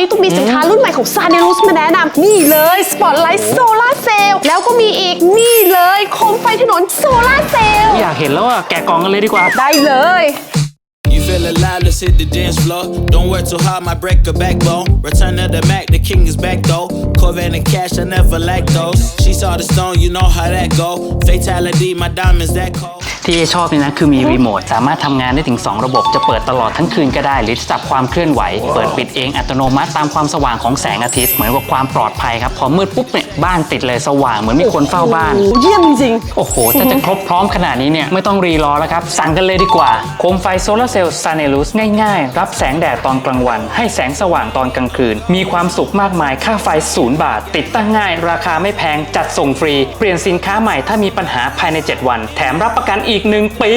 นี้ตุ้มมีสินค้ารุ่นใหม่ของซาเนลุสมาแนะนำนี่เลยสปอตไลท์โซลาเซลล์แล้วก็มีอีกนี่เลยโคมไฟถนนโซลาเซลล์อยากเห็นแล้วอะแกะกล่องกันเลยดีกว่า ได้เลย You feel alive, let's hit the dance floor. Don't work too hard, might break a backbone. Return of the Mac, the king is back though. Corvette and cash, I never lack those. She saw the stone, you know how that go. Fatality, my diamonds that cold. ที่เอชอบนี่นะคือมีรีโมทสามารถทำงานได้ถึง 2 ระบบจะเปิดตลอดทั้งคืนก็ได้ หรือจับความเคลื่อนไหว เปิดปิดเองอัตโนมัติตามความสว่างของแสงอาทิตย์เหมือนกับความปลอดภัยครับพอมืดปุ๊บเนี่ยบ้านติดเลยสว่างเหมือนมีคนเฝ้าบ้าน โอ้เยี่ยมจริง โอ้โห ถ้าจะครบพร้อมขนาดนี้เนี่ย ไม่ต้องรีรอแล้วครับ สั่งกันเลยดีกว่า โคมไฟโซลาร์เซลล์ซาเนลุสง่ายๆ รับแสงแดดตอนกลางวัน ให้แสงสว่างตอนกลางคืน มีความสุขมากมายค่าไฟศูนย์บาท ติดตั้งง่าย ราคาไม่แพงจัดส่งฟรี เปลี่ยนสินค้าใหม่ถ้ามีปัญหาภายใน 7 วัน แถมรับประกันอีกหนึ่งปี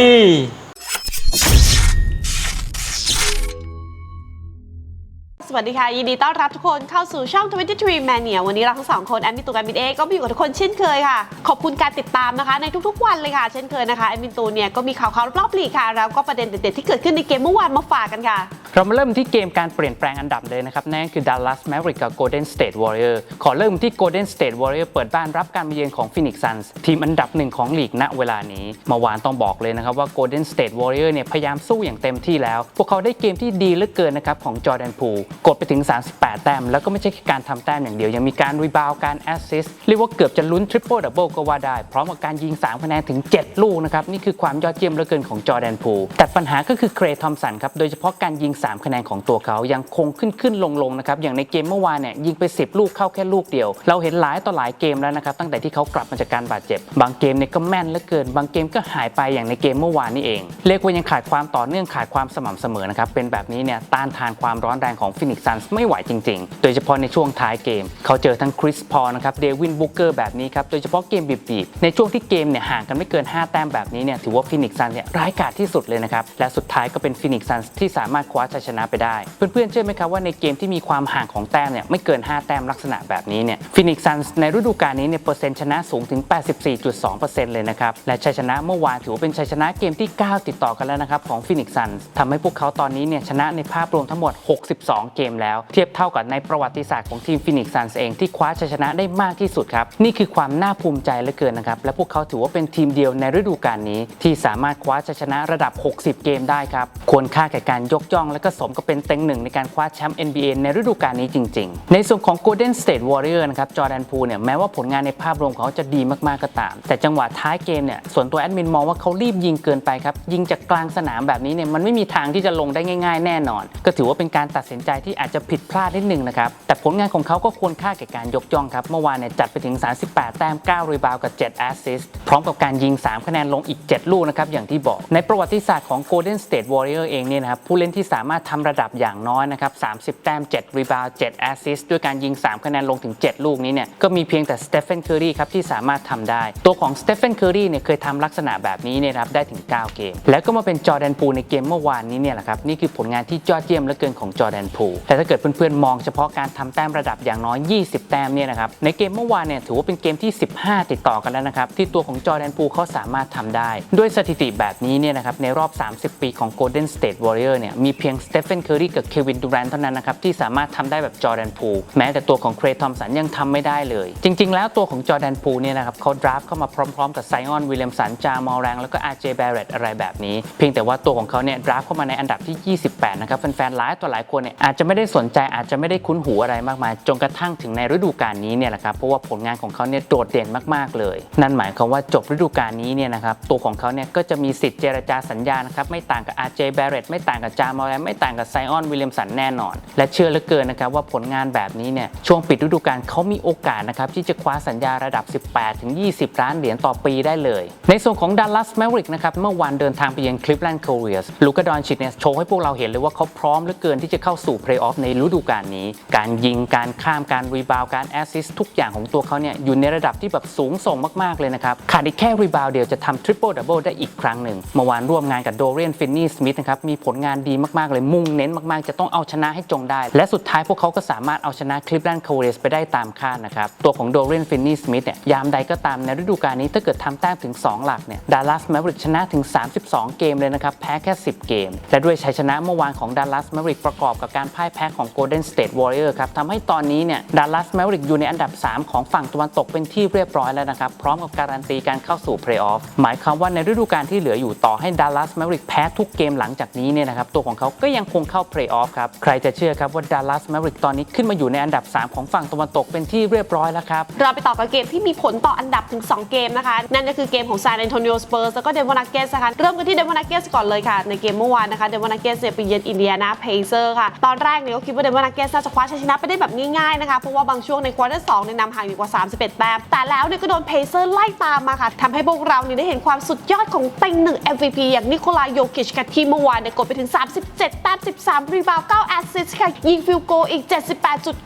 สวัสดีค่ะ ยินดีต้อนรับทุกคนเข้าสู่ช่อง 23 Mania วันนี้เราทั้งสองคน แอดมินตูนกับแอมมินเอก็มีอยู่กับทุกคนเช่นเคยค่ะ ขอบคุณการติดตามนะคะ ในทุกๆวันเลยค่ะ เช่นเคยนะคะ แอดมินตูนเนี่ยก็มีข่าวๆรอบๆลีกค่ะ แล้วก็ประเด็นเด็ดๆที่เกิดขึ้นในเกมเมื่อวานมาฝากกันค่ะ เรามาเริ่มที่เกมการเปลี่ยนแปลงอันดับเลยนะครับ นั่นคือ Dallas Mavericks กับ Golden State Warrior ขอเริ่มที่ Golden State Warrior เปิดบ้านรับการมาเยือนของ Phoenix Suns ทีมอันดับหนึ่งของลีกณเวลานี้เมื่อวานต้องบอกเลยนะครับว่า Golden State Warrior เนี่ยพยายามสู้อย่างเต็มที่แล้ว พวกเขาได้เกมที่ดีเหลือเกินนะครับของจอร์แดนพูกดไปถึง 38 แต้ม แล้วก็ไม่ใช่แค่การทำแต้มอย่างเดียว ยังมีการรีบาวการแอสซิสต์เรียกว่าเกือบจะลุ้นทริปเปิลดับเบิลก็ว่าได้ พร้อมกับการยิง3คะแนนถึง 7 ลูกนะครับนี่คือความยอดเยี่ยมเหลือเกินของจอร์แดนพูแต่ปัญหาก็คือเครทอมสันครับโดยเฉพาะการยิง3 คะแนนของตัวเขายังคงขึ้นขึ้นลงลงนะครับอย่างในเกมเมื่อวานเนี่ยยิงไป 10 ลูกเข้าแค่ลูกเดียว เราเห็นหลายต่อหลายเกมแล้วนะครับตั้งแต่ที่เขากลับมาจากการบาดเจ็บ บางเกมเนี่ยก็แม่นเหลือเกิน บางเกมก็หายไปอย่างในเกมเมื่อวานนี่เองเรียกว่ายังขาดความต่อเนื่องขาดความสม่ำเสมอนะครับเป็นแบบนี้เนี่ยต้านทานความร้อนแรงของฟินิกซ์ซันส์ไม่ไหวจริง ๆ โดยเฉพาะในช่วงท้ายเกม เขาเจอทั้งคริสพอลนะครับเดวินบุกเกอร์แบบนี้ครับโดยเฉพาะเกมบีบๆในช่วงที่เกมเนี่ยห่างกันไม่เกิน 5 แต้มแบบนี้เนี่ยถือว่าฟินิกซ์ซันเนี่ยร้ายกาจที่สุดเลยนะครับและสุดท้ายก็เป็นฟินิกซ์ซันที่สามารถคว้าชัยชนะไปได้ เพื่อนๆเชื่อไหมครับว่าในเกมที่มีความห่างของแต้มเนี่ยไม่เกิน 5 แต้มลักษณะแบบนี้เนี่ยฟินิกซ์ซันในฤดูกาลนี้เนี่ยเปอร์เซ็นต์ชนะสูงถึง 84.2%เลยนะครับและชัยชนะเมื่อวานถือว่าเป็นชัยชนะเกมที่ 9 ติดต่อกันแล้วนะครับของฟินิกซ์ซันทำให้พวกเขาตอนนี้เนี่ยชนะในภาพรวมทั้งหมด 62 เกมแล้ว เทียบเท่ากับในประวัติศาสตร์ของทีมฟินิกซ์ซันเองที่คว้าชัยชนะได้มากที่สุดครับนี่คือความน่าภูมิใจเหลือเกินนะครับและพวกเขาถือว่าเป็นทีมเดียวในฤดูกาลนี้ ที่สามารถคว้าชัยชนะระดับ 60 เกมได้ครับควรค่าแก่การยกย่องและก็สมกับเป็นเต็งหนึ่งในการคว้าแชมป์ NBA ในฤดูกาลนี้จริง ๆ ในส่วนของ Golden State Warrior นะครับจอร์แดนพูเนี่ยแม้ว่าผลงานในภาพรวมของเขาจะดีมากๆก็ตาม แต่จังหวะท้ายเกมเนี่ยส่วนตัวแอดมินมองว่าเขารีบยิงเกินไปครับยิงจากกลางสนามแบบนี้เนี่ยมันไม่มีทางที่จะลงได้ง่าย ๆ แน่นอน ก็ถือว่าเป็นการตัดสินใจที่อาจจะผิดพลาดนิดนึงนะครับแต่ผลงานของเขาก็ควรค่าแก่การยกย่องครับเมื่อวานเนี่ยจัดไปถึง 38 แต้ม 9 รีบาวกับ 7 แอสซิสต์พร้อมกับการยิง 3 คะแนนลงอีก 7 ลูกนะครับอย่างที่บอกในประวัติศาสตร์ของ Golden State Warrior เองเนี่ยนะครับผู้เล่นที่สาามารถทำระดับอย่างน้อยนะครับ 30 แต้ม 7 รีบาว7แอสซิสต์ด้วยการยิง 3 คะแนนลงถึง 7 ลูกนี้เนี่ยก็มีเพียงแต่สเตฟ e n นเคอรีครับที่สามารถทำได้ ตัวของสเตฟ e n นเคอรีเนี่ยเคยทำลักษณะแบบนี้เนี่ยครับได้ถึง 9 เกม แล้วก็มาเป็นจอร์แดนพูในเกมเมื่อวานนี้เนี่ยแหละครับนี่คือผลงานที่ยอดเยี่ยมเหลือเกินของจอร์แดนพูแต่ถ้าเกิดเพื่อนๆมองเฉพาะการทำแต้มระดับอย่างน้อย 20 แต้มเนี่ยนะครับในเกมเมื่อวานเนี่ยถือว่าเป็นเกมที่ 15 ติดต่อกันแล้วนะครับที่ตัวของจอร์แดนพูเขาสามารถทำได้ ด้วยสถิติแบบนี้เนี่ยนะครับในรอบ 30 ปีของ Golden State Warrior เนี่ยมีเพียงสเตฟ e n นเคอรีกับเควินดูแรนเท่านั้นนะครับที่สามารถทำได้แบบจอร์แดนพูแม้แต่ตัวของเครทอมสันยังทำไม่ได้เลย จริง ๆ แล้วตัวของจอร์แดนพูเนี่ยนะครับเขาดราฟเข้ามาพร้อม ๆ กับไซออนวิลเลียมสันจามอลแรงแล้วก็อาร์เจแบร t อะไรแบบนี้ เพียงแต่ว่าตัวของเขาเนี่ยดราฟเข้ามาในอันดับที่ 28 นะครับแฟนๆหลายต่อหลายคนเนี่ยอาจจะไม่ได้สนใจอาจจะไม่ได้คุ้นหูอะไรมากมายจนกระทั่งถึงในฤดูกาลนี้เนี่ยแหละครับเพราะว่าผลงานของเขาเนี่ยโดดเด่นมากๆเลย นั่นหมายความว่าจบฤดูกาลนี้เนี่ยนะครับตัวของเขาเนี่ยก็จะมีสิทธิ์เจรจาสัญญานะครับไม่ต่างกับอาร์เจแบร t ไม่ต่างกับจามอลแรงไม่ต่างกับไซออนวิลเลียมสันแน่นอน และเชื่อเหลือเกินนะครับว่าผลงานแบบนี้เนี่ยช่วงปิดฤดูกาลเขามีโอกาสนะครับที่จะคว้าสัญญาระดับ 18 ถึง 20 ล้านเหรียญต่อปีได้เลย ในส่วนของดัลลัสแมริกนะครับเมื่อวานเดินทางไปยังคลิฟแลนด์โคเรียสลูกาดอนชิดเนี่ยโชว์ให้พวกเราเห็นเลยว่าเขาพร้อมเหลือเกินที่จะเข้าสู่เพลย์ออฟในฤดูกาลนี้ การยิงการข้ามการรีบาวการแอสซิสทุกอย่างของตัวเขาเนี่ยอยู่ในระดับที่แบบสูงส่งมากๆเลยนะครับขาดอีกแค่รีบาวเดียวจะทำทริปเปิลดับเบิลได้อีกครั้งหนึ่งเมื่อวานร่วมงานกับโดเรียนฟินนี่สมิธนะครับมีผลงานดีมากๆเลยมุ่งเน้นมากๆ จะต้องเอาชนะให้จงได้ และสุดท้ายพวกเขาก็สามารถเอาชนะคลิฟแลนด์คาเรสไปได้ตามคาดนะครับ ตัวของโดเรนฟินนี่สมิธเนี่ยยามใดก็ตามในฤดูกาลนี้ถ้าเกิดทำแต้มถึง 2 หลักเนี่ยดัลลัสแมวริกชนะถึง 32 เกมเลยนะครับ แพ้แค่ 10 เกม และด้วยชัยชนะเมื่อวานของดัลลัสแมวริกประกอบกับการพ่ายแพ้ของ Golden State Warrior ครับทำให้ตอนนี้เนี่ยดัลลัสแมวริกอยู่ในอันดับ 3 ของฝั่งตะวันตกเป็นที่เรียบร้อยแล้วนะครับพร้อมกับการันตีการเข้าสู่เพลย์ออฟหมายความว่าในฤดูกาลที่เหลืออยู่ต่อให้ดัลลัสแมวริกแพ้ทุกเกมหลังจากนี้เนี่ยนะครับตัวของเขาก็ยังคงเข้าเพลย์ออฟครับ ใครจะเชื่อครับว่าดัลลัสแมริกตอนนี้ขึ้นมาอยู่ในอันดับ 3 ของฝั่งตะวันตกเป็นที่เรียบร้อยแล้วครับ เราไปต่อกับเกมที่มีผลต่ออันดับถึง 2 เกมนะคะ นั่นก็คือเกมของซานแอนโทนิโอสเปอร์สแล้วก็เดนวอนักเกสนะคะเริ่มกันที่เดนวอนักเกสก่อนเลยค่ะ ในเกมเมื่อวานนะคะเดนวอนักเกสเนี่ยไปเยือนอินเดียนาเพเซอร์ค่ะตอนแรกเนี่ยก็คิดว่าเดนวอนักเกสน่าจะคว้าชัยชนะไปได้แบบง่ายๆนะคะเพราะว่าบางช่วงในควอเตอร์สองเนี่ยนำห่างอยู่กว่า 31 แต้มแต่แล้วเนี่ยก็โดนเพเซอร์ไล่ตามมาค่ะทำให้พวกเราเนี่ยได้เห็นความสุดยอดของเต็งหนึ่ง MVP อย่างนิโคลาโยกิชค่ะที่เมื่อวานเนี่ยกดไปถึง 37แต้ม 13 รีบาวด์9แอสซิสต์ค่ะ ยิงฟิลโกอีก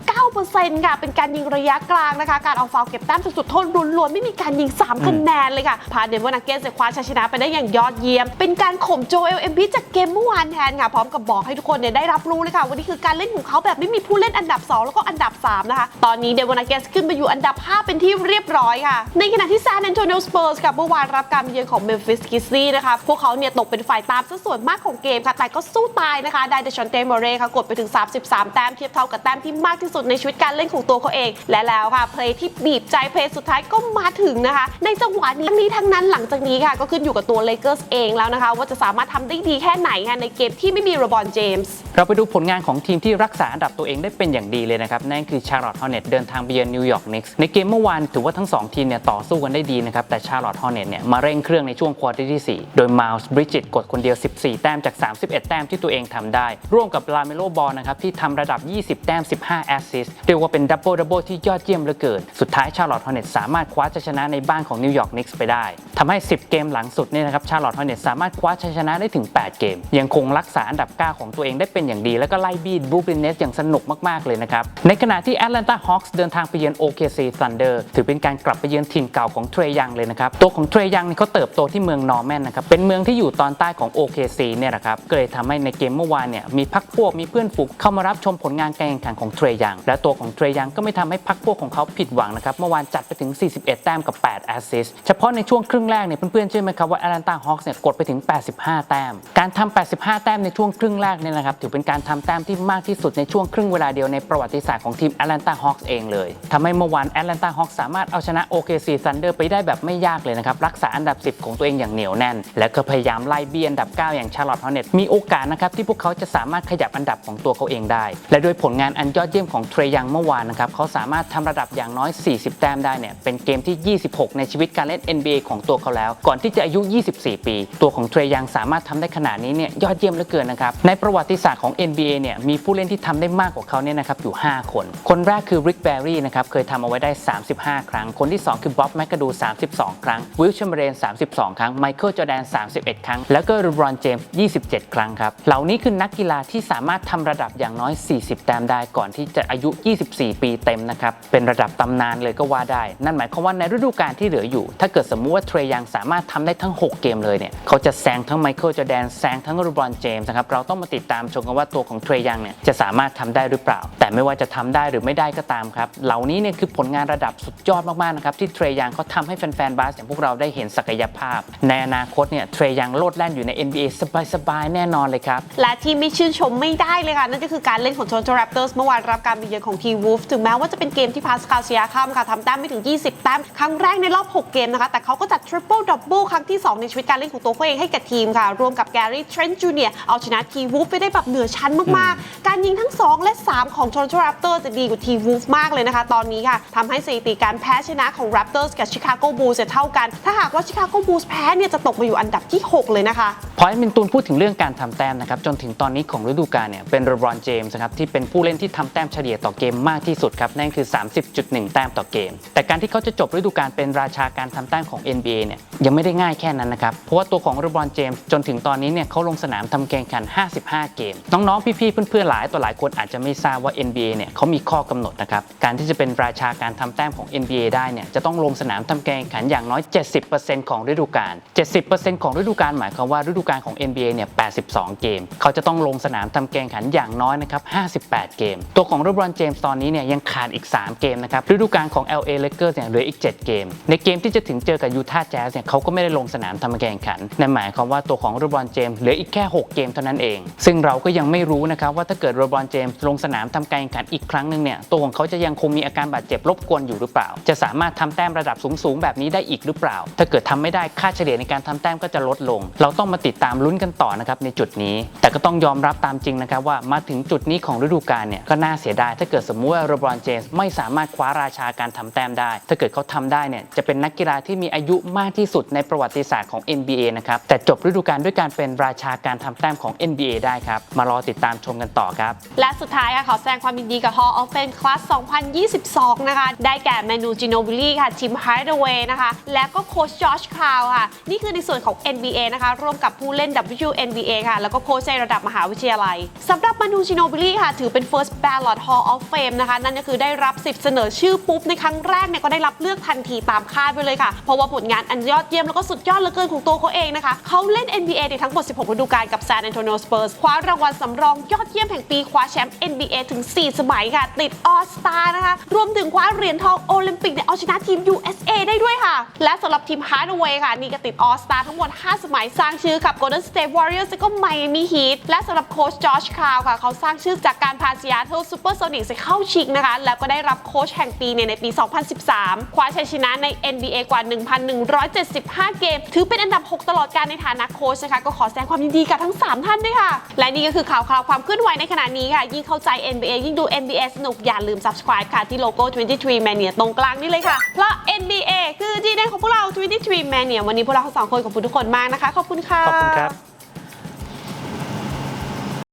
78.9%ค่ะ เป็นการยิงระยะกลางนะคะ การเอาฟาวล์เก็บแต้มสุดๆโทษล้วนๆ ไม่มีการยิง 3 คะแนนเลยค่ะ พาเดนเวอร์นักเกสคว้าชัยชนะไปได้อย่างยอดเยี่ยม เป็นการข่มโจเอลเอ็มพีจากเกมเมื่อวานแทนค่ะ พร้อมกับบอกให้ทุกคนเนี่ยได้รับรู้เลยค่ะว่านี่คือการเล่นของเขาแบบไม่มีผู้เล่นอันดับ 2 แล้วก็อันดับ 3 นะคะ ตอนนี้เดนเวอร์นักเกสขึ้นไปอยู่อันดับ 5 เป็นที่เรียบร้อยค่ะ ในขณะที่ซานแอนโตนิโอสเปอร์สกับเมื่อวานรับการมาเยือนของเมมฟิสกิซี่นะคะพวกเขาเนี่ยตกเป็นฝ่ายตามซะส่วนมากของเกมค่ะแต่ก็สู้ตายนะคะได้เดชอนเตมอเรค่ะกดไปถึง 33 แต้มเทียบเท่ากับแต้มที่มากที่สุดในชีวิตการเล่นของตัวเขาเอง และแล้วค่ะเพลย์ที่บีบใจเพลย์สุดท้ายก็มาถึงนะคะ ในจังหวะนี้ทั้งนี้ทั้งนั้นหลังจากนี้ค่ะ ก็ขึ้นอยู่กับตัวเลเกอร์สเองแล้วนะคะ ว่าจะสามารถทำได้ดีแค่ไหนค่ะในเกมที่ไม่มีโรบอนเจมส์เราไปดูผลงานของทีมที่รักษาอันดับตัวเองได้เป็นอย่างดีเลยนะครับนั่นคือชาร์ลอตฮอเน็ตเดินทางไปเยือนนิวยอร์กนิกส์ในเกมเมื่อวานถือว่าทั้ง 2 ทีมเนี่ยต่อสู้กันได้ดีนะครับแต่ชาร์ลอตฮอเน็ตเนี่ยมาเร่งเครื่องในช่วงควอเตอร์ที่ 4 โดยมาลส์บริจิตกดคนเดียว 14 แต้มจาก 31 แต้มที่ตัวเองทำได้ ร่วมกับลาเมโลบอลนะครับที่ทำระดับ 20 แต้ม 15 แอสซิสต์เรียกว่าเป็นดับเบิลดับเบิลที่ยอดเยี่ยมเหลือเกิน สุดท้ายชาร์ลอตฮอเน็ตสามารถคว้าชัยชนะในบ้านของนิวยอร์กนิกส์ไปได้ทำให้ 10 เกมหลังสุดเนี่ยนะครับชาร์ลอตฮอเน็ตสามารถคว้าชัยชนะได้ถึง 8 เกม ยังคงรักษาอันดับ 9 ของตัวเองได้เป็นอย่างดี แล้วก็ไล่บีดบรูคลินเนสอย่างสนุกมากๆเลยนะครับในขณะที่แอตแลนตาฮอคส์เดินทางไปเยือน OKC Thunder ถือเป็นการกลับไปเยือนถิ่นเก่าของเทรยังเลยนะครับตัวของเทรยังนี่เขาเติบโตที่เมืองนอร์แมนนะครับเป็นเมืองที่อยู่ตอนใต้ของ OKC เนี่ยนะครับก็เลยทำให้ในเกมเมื่อวานเนี่ยมีพักพวกมีเพื่อนฝูงเข้ามารับชมผลงานการแข่งขันของเทรยังและตัวของเทรยังก็ไม่ทำให้พักพวกของเขาผิดหวังนะครับเมื่อวานจัดไปถึง 41 แต้มกับ 8 แอสซิสเฉพาะในช่วงครึ่งแรกเนี่ยเพื่อนๆเชื่อไหมครับว่าแอตแลนตาฮอคส์เนี่ยกดไปถึง 85 แต้ม การทำ85 แต้มในช่วงครึ่งแรกเนี่ยนะครับถือเป็นการทำแต้มที่มากที่สุดในช่วงครึ่งเวลาเดียวในประวัติศาสตร์ของทีมแอตแลนตาฮอคส์เองเลยทำให้เมื่อวานแอตแลนตาฮอคส์สามารถเอาชนะ OKC Thunder ไปได้แบบไม่ยากเลยนะครับรักษาอันดับ 10 ของตัวเองอย่างเหนียวแน่น และก็พยายามไล่เบียนดับ 9 อย่างชาร์ลอตฮอ r เน็ตมีโอกาสนะครับที่พวกเขาจะสามารถขยับอันดับของตัวเขาเองได้ และด้วยผลงานอันยอดเยี่ยมของเทรยังเมื่อวานนะครับเขาสามารถทำระดับอย่างน้อย 40 แต้มได้เนี่ยเป็นเกมที่ 26 ในชีวิตการเล่น NBA ของตัวเขาแล้ว ก่อนที่จะอายุ 24 ปี ตัวของเทรยังสามารถทำได้ขนาดนี้เนี่ยยอดเยี่ยมเหลือเกินนะครับในประวัติศาสตร์ของ NBA เนี่ยมีผู้เล่นที่ทำได้มากกว่าเขาเนี่ยนะครับอยู่ 5 คน คนแรกคือริกแบร์รี่นะครับเคยทำเอาไว้ได้ 35 ครั้ง คนที่ 2 คือบ๊อบแมกกาดู 32 ครั้งวิลชัมเบรน32 ครั้งไมเคิลจอร์แดน 31 ครั้ง แล้วก็รูบรอนเจมส์ 27 ครั้งครับเหล่านี้คือนักกีฬาที่สามารถทำระดับอย่างน้อย 40 แต้มได้ก่อนที่จะอายุ 24 ปีเต็มนะครับ เป็นระดับตำนานเลยก็ว่าได้ นั่นหมายความว่าในฤดูกาลที่เหลืออยู่ ถ้าเกิดสมมุติว่าเทรยังสามารถทำได้ทั้ง 6 เกมเลยเนี่ย เขาจะแซงทั้งไมเคิลจอแดนแซงทั้งรูบอนเจมส์นะครับ เราต้องมาติดตามชมกันว่าตัวของเทรยังเนี่ยจะสามารถทำได้หรือเปล่า แต่ไม่ว่าจะทำได้หรือไม่ได้ก็ตามครับ เหล่านี้เนี่ยคือผลงานระดับสุดยอดมากๆนะครับที่เทรยังเขาทำให้แฟนๆบาสอย่างพวกเราได้เห็นศักยภาพ ในอนาคตเนี่ยเทรยังโลดแล่นอยู่ใน NBA สบายๆแน่นอนเลยครับและที่ไม่ชื่นชมไม่ได้เลยค่ะ นั่นก็คือการเล่นของ Toronto Raptors เมื่อวานรับการไปเยือนของทีวูฟถึงแม้ว่าจะเป็นเกมที่พาสคาลเซียคัมค่ะทำแต้มไม่ถึง 20 แต้ม ครั้งแรกในรอบ 6 เกมนะคะ แต่เขาก็จัด Triple Double ครั้งที่ 2 ในชีวิตการเล่นของตัวเขาเองให้กับทีมค่ะ รวมกับแกรี่เทรนต์จูเนียเอาชนะทีวูฟไปได้แบบเหนือชั้นมากๆ การยิงทั้ง 2 และ 3 ของ Toronto Raptors จะดีกว่าทีวูฟมากเลยนะคะ ตอนนี้ค่ะทำให้สถิติการแพ้ชนะของ Raptors กับ Chicago Bulls จะเท่ากัน ถ้าหากว่า Chicago Bulls แพ้เนี่ยจะตกมาอยู่อันดับที่ 6 เลยนะคะ พอแอดมินตูนพูดถึงเรื่องการทำแต้มนะครับจนถึงตอนนี้ของฤดูกาลเนี่ยเป็นโรบรอนเจมส์นะครับที่เป็นผู้เล่นที่ทำแต้มเฉลี่ยต่อเกมมากที่สุดครับนั่นคือ 30.1 แต้มต่อเกม แต่การที่เขาจะจบฤดูกาลเป็นราชาการทำแต้มของ NBA เนี่ยยังไม่ได้ง่ายแค่นั้นนะครับเพราะว่าตัวของโรบรอนเจมส์จนถึงตอนนี้เนี่ยเขาลงสนามทำแข่งขัน 55 เกม น้องๆพี่ๆเพื่อนๆหลายต่อหลายคนอาจจะไม่ทราบว่า NBA เนี่ยเขามีข้อกำหนดนะครับการที่จะเป็นราชาการทำแต้มของ NBA ได้เนี่ยจะต้องลงสนามทำแข่งขันอย่างน้อย 70%ของฤดูกาล 70%ของฤดูกาลหมายความว่าฤดูกาลของ NBA เนี่ย 82 เกม เขาจะต้องลงสนามทำเกมขันอย่างน้อยนะครับ 58 เกม ตัวของเลบรอนเจมส์ตอนนี้เนี่ยยังขาดอีก 3 เกมนะครับ ฤดูกาลของ LA Lakers เนี่ยเหลืออีก 7 เกม ในเกมที่จะถึงเจอกับยูทาห์แจ๊สเนี่ยเขาก็ไม่ได้ลงสนามทำการแข่งขัน นั่นหมายความว่าตัวของเลบรอนเจมส์เหลืออีกแค่ 6 เกมเท่านั้นเอง ซึ่งเราก็ยังไม่รู้นะครับว่าถ้าเกิดเลบรอนเจมส์ลงสนามทำการแข่งขันอีกครั้งหนึ่งเนี่ยตัวของเขาจะยังคงมีอาการบาดเจ็บรบกวนอยู่หรือเปล่า จะสามารถทำแต้มระดับสูงๆแบบนี้ได้อีกหรือเปล่า ถ้าเกิดทำไม่ได้ค่าเฉลี่ยในการทำแต้มก็จะลดลง เราต้องมาติดตามลุ้นกันต่อนะครับในจุดนี้ แต่ก็ต้องยอมรับตามจริงนะครับว่ามาถึงจุดนี้ของฤดูกาลเนี่ยก็น่าเสียดายถ้าเกิดสมมุติว่าเลบรอนเจมส์ไม่สามารถคว้าราชาการทำแต้มได้ ถ้าเกิดเขาทำได้เนี่ยจะเป็นนักกีฬาที่มีอายุมากที่สุดในประวัติศาสตร์ของ NBA นะครับแต่จบฤดูกาลด้วยการเป็นราชาการทำแต้มของ NBA ได้ครับมารอติดตามชมกันต่อครับ และสุดท้ายค่ะขอแสดงความยินดีกับ Hall of Fame Class 2022 นะคะ ได้แก่เมนูจิโนบิลี่ค่ะจิมฮาร์ดเวย์นะคะ และก็โค้ชจอชคาวค่ะ นี่คือในส่วนของ NBA นะคะ ร่วมกับผู้เล่น WNBA ค่ะ แล้วก็โค้ชในระดับมหาวิทยาลัยสำหรับเมนูจิโนบิลี่ค่ะ ถือเป็น First Ballot Hall of Fame นะคะ นั่นก็คือได้รับสิทธิ์เสนอชื่อปุ๊บ ในครั้งแรกเนี่ยก็ได้รับเลือกทันทีตามคาดไปเลยค่ะ เพราะว่าผลงานอันยอดเยี่ยมแล้วก็สุดยอดเหลือเกินของตัวเขาเองนะคะเขาเล่น NBA ในทั้งหมด 16ฤดูกาลกับ San Antonio Spurs คว้ารางวัลสำรองยอดเยี่ยมแห่งปีคว้าแชมป์ NBA ถึง 4 สมัยค่ะ ติด All Star นะคะรวมถึงคว้าเหรียญทองโอลิมปิกในเอาชนะทีม USA ได้ด้วยค่ะ และสำหรับทีม Hardaway ค่ะนี่ก็ติด All Star ทั้งหมด 5 สมัยสร้างชื่อกับ Golden State Warriors และก็ Miami Heat และสำหรับโค้ชจอชคาวค่ะ เขาสร้างชื่อจากการพา Seattle Supersonics เข้าชิงนะคะ แล้วก็ได้รับโค้ชแห่งปีเนี่ยในปี 2013 คว้าชัยชนะใน NBA กว่า 1,175 เกม ถือเป็นอันดับ 6 ตลอดการในฐานะโค้ชนะคะ ก็ขอแสดงความยินดีกับทั้ง 3 ท่านด้วยค่ะ และนี่ก็คือข่าวคราวความเคลื่อนไหวในขณะนี้ค่ะ ยิ่งเข้าใจ NBA ยิ่งดู NBA สนุกอย่าลืม subscribe ค่ะที่โลโก้ 23 Mania ตรงกลางนี่เลยค่ะ เพราะ NBA คือที่เด่นของพวกเรา 23 Mania วันนี้พวกเราทั้งสองคนขอบคุณทุกคนมากนะคะ ขอบคุณค่ะคุณครับ